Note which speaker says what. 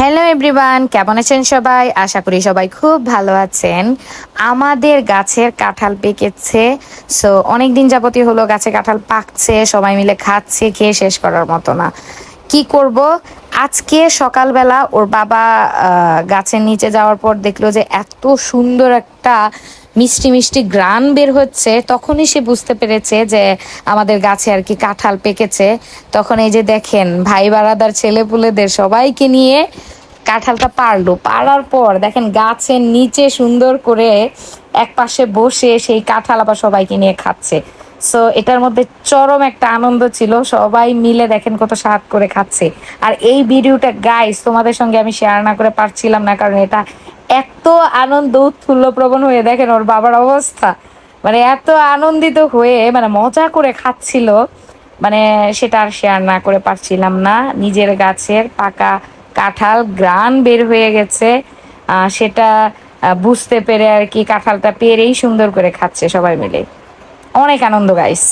Speaker 1: Hello everyone কেমন আছেন সবাই? আশা করি সবাই খুব ভালো আছেন। আমাদের গাছের কাঁঠাল পেকেছে। সো অনেক দিন যাবতীয় হলো গাছে কাঁঠাল পাকছে, সবাই মিলে খাচ্ছে, খেয়ে শেষ করার মতো না। কি করব? আজকে সকালবেলা ওর বাবা গাছের নিচে যাওয়ার পর দেখল যে এত সুন্দর একটা মিষ্টি মিষ্টি গ্রান বের হচ্ছে। তখনই সে বুঝতে পেরেছে যে আমাদের গাছে আর কি কাঁঠাল পেকেছে। তখন এই যে দেখেন ভাই বারাদার ছেলেপুলেদের সবাইকে নিয়ে কাঁঠালটা পারল। পারার পর দেখেন গাছের নিচে সুন্দর করে এক পাশে বসে সেই কাঁঠাল আবার সবাইকে নিয়ে খাচ্ছে। সো এটার মধ্যে চরম একটা আনন্দ ছিল। সবাই মিলে দেখেন কত স্বাদ করে খাচ্ছে। আর এই ভিডিওটা গাইস তোমাদের সঙ্গে আমি শেয়ার না করে পারছিলাম না, কারণ এটা এত আনন্দ উৎফুল্ল প্রবণ হয়ে দেখেন ওর বাবার অবস্থা। মানে এত আনন্দিত হয়ে মানে মজা করে খাচ্ছিল। মানে সেটা আর শেয়ার না করে পারছিলাম না। নিজের গাছের পাকা কাঁঠাল গ্রান বের হয়ে গেছে। সেটা বুঝতে পেরে আর কি কাঁঠালটা পেরেই সুন্দর করে খাচ্ছে সবাই মিলে। অনেক আনন্দ গাইস